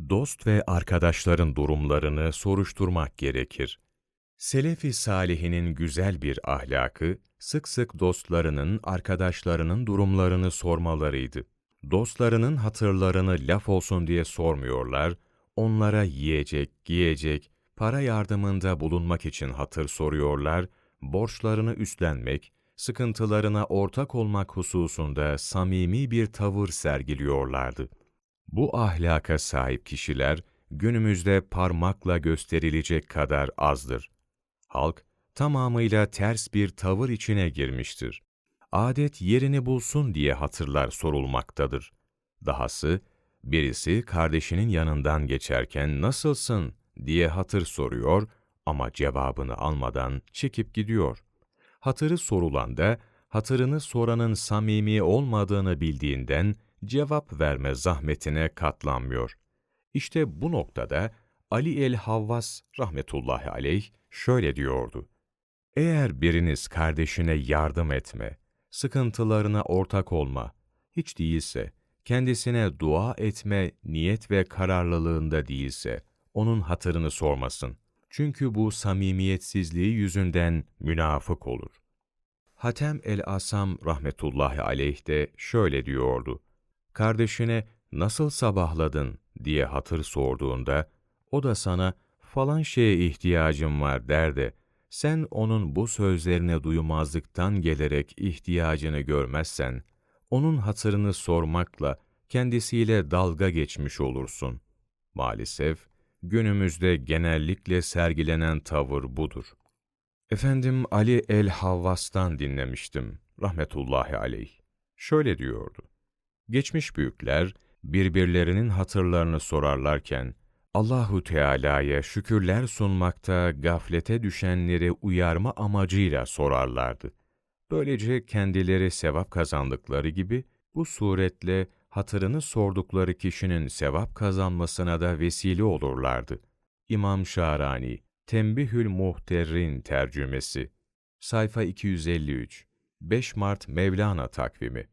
Dost ve arkadaşların durumlarını soruşturmak gerekir. Selefi salihinin güzel bir ahlakı, sık sık dostlarının, arkadaşlarının durumlarını sormalarıydı. Dostlarının hatırlarını laf olsun diye sormuyorlar, onlara yiyecek, giyecek, para yardımında bulunmak için hatır soruyorlar, borçlarını üstlenmek, sıkıntılarına ortak olmak hususunda samimi bir tavır sergiliyorlardı. Bu ahlaka sahip kişiler günümüzde parmakla gösterilecek kadar azdır. Halk tamamıyla ters bir tavır içine girmiştir. Adet yerini bulsun diye hatırlar sorulmaktadır. Dahası birisi kardeşinin yanından geçerken nasılsın diye hatır soruyor ama cevabını almadan çekip gidiyor. Hatırı sorulan da hatırını soranın samimi olmadığını bildiğinden cevap verme zahmetine katlanmıyor. İşte bu noktada Ali el-Havvas rahmetullahi aleyh şöyle diyordu. Eğer biriniz kardeşine yardım etme, sıkıntılarına ortak olma, hiç değilse kendisine dua etme niyet ve kararlılığında değilse, onun hatırını sormasın. Çünkü bu samimiyetsizliği yüzünden münafık olur. Hatem el-Asam rahmetullahi aleyh de şöyle diyordu. Kardeşine nasıl sabahladın diye hatır sorduğunda, o da sana falan şeye ihtiyacım var der de, sen onun bu sözlerine duymazlıktan gelerek ihtiyacını görmezsen, onun hatırını sormakla kendisiyle dalga geçmiş olursun. Maalesef günümüzde genellikle sergilenen tavır budur. Efendim Ali el-Havvas'tan dinlemiştim, rahmetullahi aleyh. Şöyle diyordu. Geçmiş büyükler birbirlerinin hatırlarını sorarlarken Allahu Teala'ya şükürler sunmakta gaflete düşenleri uyarma amacıyla sorarlardı. Böylece kendileri sevap kazandıkları gibi bu suretle hatırını sordukları kişinin sevap kazanmasına da vesile olurlardı. İmam Şarani, Tembihül Muhterrin tercümesi, sayfa 253, 5 Mart Mevlana takvimi